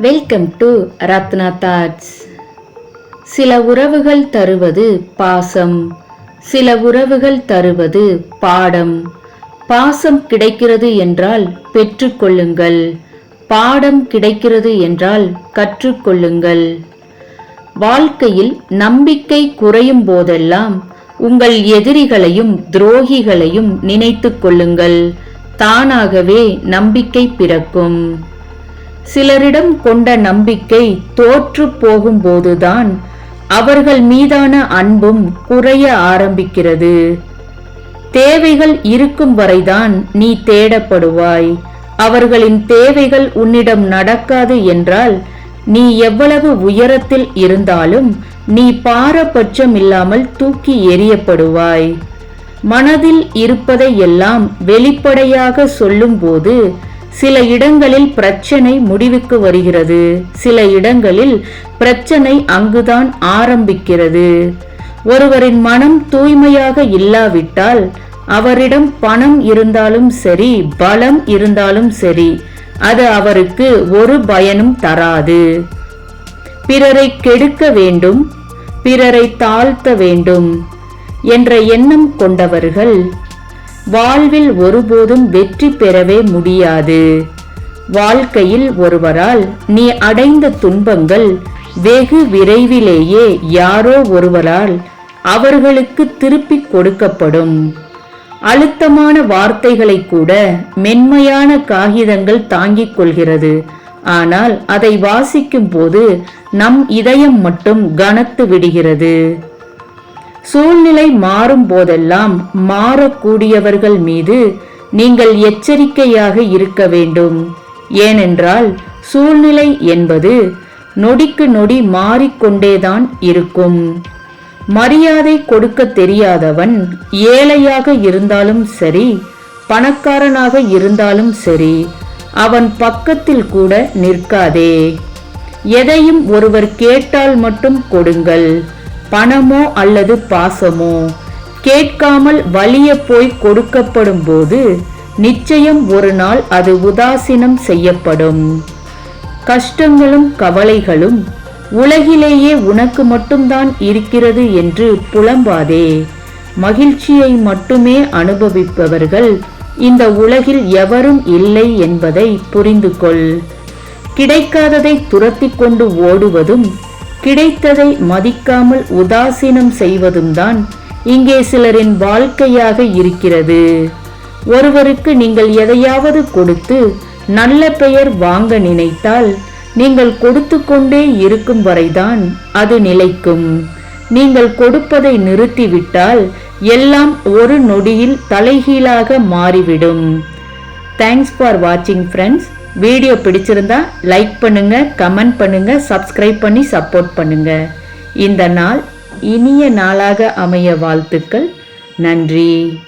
Welcome to Ratna thoughts சில உறவுகள் தருவது பாசம். சில உறவுகள் தருவது பாடம். பாசம் கிடைக்கிறது என்றால் பெற்றுக்கொள்ளுங்கள். பாடம் கிடைக்கிறது என்றால் கற்றுக்கொள்ளுங்கள். வாழ்க்கையில் நம்பிக்கை குறையும் போதெல்லாம் உங்கள் எதிரிகளையும் துரோகிகளையும் நினைத்து கொள்ளுங்கள். தானாகவே நம்பிக்கை பிறக்கும். சிலரிடம் கொண்ட நம்பிக்கை தோற்று போகும்போதுதான் அவர்கள் மீதான அன்பும் குறைய ஆரம்பிக்கிறது. தேவைகள் இருக்கும் வரைதான் நீ தேடப்படுவாய். அவர்களின் தேவைகள் உன்னிடம் நடக்காது என்றால் நீ எவ்வளவு உயரத்தில் இருந்தாலும் நீ பாரபட்சம் இல்லாமல் தூக்கி எறியப்படுவாய். மனதில் இருப்பதை எல்லாம் வெளிப்படையாக சொல்லும்போது சில இடங்களில் பிரச்சனை முடிவுக்கு வருகிறது. சில இடங்களில் பிரச்சனை அங்குதான் ஆரம்பிக்கிறது. ஒருவரின் மனம் தூய்மையாக இல்லாவிட்டால் அவரிடம் பணம் இருந்தாலும் சரி பலம் இருந்தாலும் சரி அது அவருக்கு ஒரு பயனும் தராது. பிறரை கெடுக்க வேண்டும் பிறரை தாழ்த்த வேண்டும் என்ற எண்ணம் கொண்டவர்கள் வாழ்வில் ஒருபோதும் வெற்றி பெறவே முடியாது. வாழ்க்கையில் ஒருவரால் நீ அடைந்த துன்பங்கள் வெகு விரைவிலேயே யாரோ ஒருவரால் அவர்களுக்கு திருப்பிக் கொடுக்கப்படும். அழுத்தமான வார்த்தைகளை கூட மென்மையான காகிதங்கள் தாங்கிக் கொள்கிறது. ஆனால் அதை வாசிக்கும் போது நம் இதயம் மட்டும் கனத்து விடுகிறது. சூழ்நிலை மாறும் போதெல்லாம் மாறக்கூடியவர்கள் மீது நீங்கள் எச்சரிக்கையாக இருக்க வேண்டும். ஏனென்றால் சூழ்நிலை என்பது நொடிக்கு நொடி மாறிக்கொண்டேதான் இருக்கும். மரியாதை கொடுக்க தெரியாதவன் ஏழையாக இருந்தாலும் சரி பணக்காரனாக இருந்தாலும் சரி அவன் பக்கத்தில் கூட நிற்காதே. எதையும் ஒருவர் கேட்டால் மட்டும் கொடுங்கள். பணமோ அல்லது பாசமோ? கேட்காமல் வலிய போய் கொடுக்கப்படும் போது நிச்சயம் ஒரு நாள் அது உதாசீனம் செய்யப்படும். கஷ்டங்களும் கவலைகளும் உலகிலேயே உனக்கு மட்டும்தான் இருக்கிறது என்று புலம்பாதே. மகிழ்ச்சியை மட்டுமே அனுபவிப்பவர்கள் இந்த உலகில் எவரும் இல்லை என்பதை புரிந்து கொள் கிடைக்காததை துரத்தி கொண்டு ஓடுவதும் கிடைத்ததை மதிக்காமல் உதாசீனம் செய்வதும் தான் இங்கே சிலரின் வாழ்க்கையாக இருக்கிறது. ஒருவருக்கு நீங்கள் எதையாவது கொடுத்து நல்ல பெயர் வாங்க நினைத்தால் நீங்கள் கொடுத்து கொண்டே இருக்கும் வரைதான் அது நிலைக்கும். நீங்கள் கொடுப்பதை நிறுத்திவிட்டால் எல்லாம் ஒரு நொடியில் தலைகீழாக மாறிவிடும். தேங்க்ஸ் ஃபார் வாட்சிங் ஃப்ரெண்ட்ஸ் வீடியோ பிடிச்சிருந்தா லைக் பண்ணுங்க கமெண்ட் பண்ணுங்க சப்ஸ்கிரைப் பண்ணி சப்போர்ட் பண்ணுங்க. இந்த நாள் இனிய நாளாக அமைய வாழ்த்துக்கள். நன்றி.